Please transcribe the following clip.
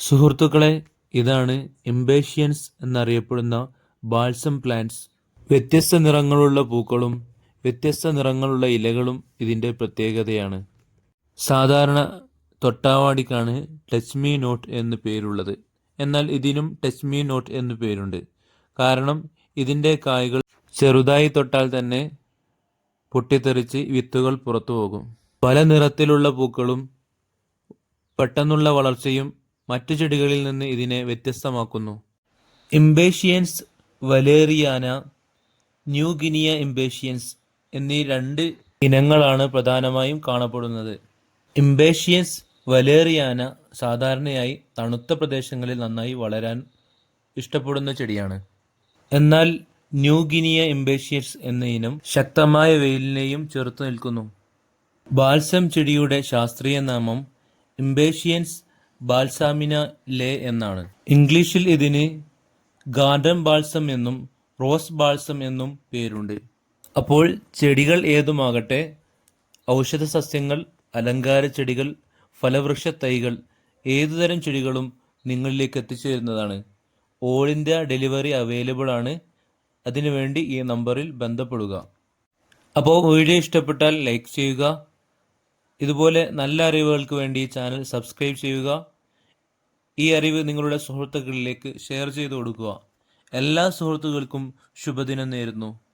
സുഹൃത്തുക്കളെ ഇതാണ് ഇംബേഷ്യൻസ് എന്നറിയപ്പെടുന്ന ബാൽസം പ്ലാന്റ്സ്. വ്യത്യസ്ത നിറങ്ങളുള്ള പൂക്കളും വ്യത്യസ്ത നിറങ്ങളുള്ള ഇലകളും ഇതിന്റെ പ്രത്യേകതയാണ്. സാധാരണ തൊട്ടാവാടിക്കാണ് ടച്ച് മീ നോട്ട് എന്ന് പേരുള്ളത്. എന്നാൽ ഇതിനും ടച്ച് മീ നോട്ട് എന്ന് പേരുണ്ട്. കാരണം ഇതിന്റെ കായ്കൾ ചെറുതായി തൊട്ടാൽ തന്നെ പൊട്ടിത്തെറിച്ച് വിത്തുകൾ പുറത്തു പോകും പല നിറത്തിലുള്ള പൂക്കളും പെട്ടെന്നുള്ള വളർച്ചയും മറ്റു ചെടികളിൽ നിന്ന് ഇതിനെ വ്യത്യസ്തമാക്കുന്നു. ഇംബേഷ്യൻസ് വലേറിയാന ന്യൂ ഗിനിയ ഇംബേഷ്യൻസ് എന്നീ രണ്ട് ഇനങ്ങളാണ് പ്രധാനമായും കാണപ്പെടുന്നത്. ഇംബേഷ്യൻസ് വലേറിയാന സാധാരണയായി തണുത്ത പ്രദേശങ്ങളിൽ നന്നായി വളരാൻ ഇഷ്ടപ്പെടുന്ന ചെടിയാണ്. എന്നാൽ ന്യൂ ഗിനിയ ഇംബേഷ്യൻസ് എന്ന ഇനം ശക്തമായ വെയിലിനെയും ചെറുത്തു നിൽക്കുന്നു. ബാൽസം ചെടിയുടെ ശാസ്ത്രീയ നാമം ഇംബേഷ്യൻസ് ബാൽസാമിന ലേ എന്നാണ്. ഇംഗ്ലീഷിൽ ഇതിന് ഗാർഡൻ ബാൽസം എന്നും റോസ് ബാൽസം എന്നും പേരുണ്ട്. അപ്പോൾ ചെടികൾ ഏതുമാകട്ടെ ഔഷധ സസ്യങ്ങൾ അലങ്കാര ചെടികൾ ഫലവൃക്ഷ തൈകൾ ഏതുതരം ചെടികളും നിങ്ങളിലേക്ക് എത്തിച്ചേരുന്നതാണ്. ഓൾ ഇന്ത്യ ഡെലിവറി അവൈലബിൾ ആണ്. അതിനുവേണ്ടി ഈ നമ്പറിൽ ബന്ധപ്പെടുക. അപ്പോൾ വീഡിയോ ഇഷ്ടപ്പെട്ടാൽ ലൈക്ക് ചെയ്യുക ഇതുപോലെ നല്ല അറിവുകൾക്ക് വേണ്ടി ചാനൽ സബ്സ്ക്രൈബ് ചെയ്യുക. ഈ അറിവ് നിങ്ങളുടെ സുഹൃത്തുക്കളിലേക്ക് ഷെയർ ചെയ്തു കൊടുക്കുക. എല്ലാ സുഹൃത്തുക്കൾക്കും ശുഭദിനം നേരുന്നു.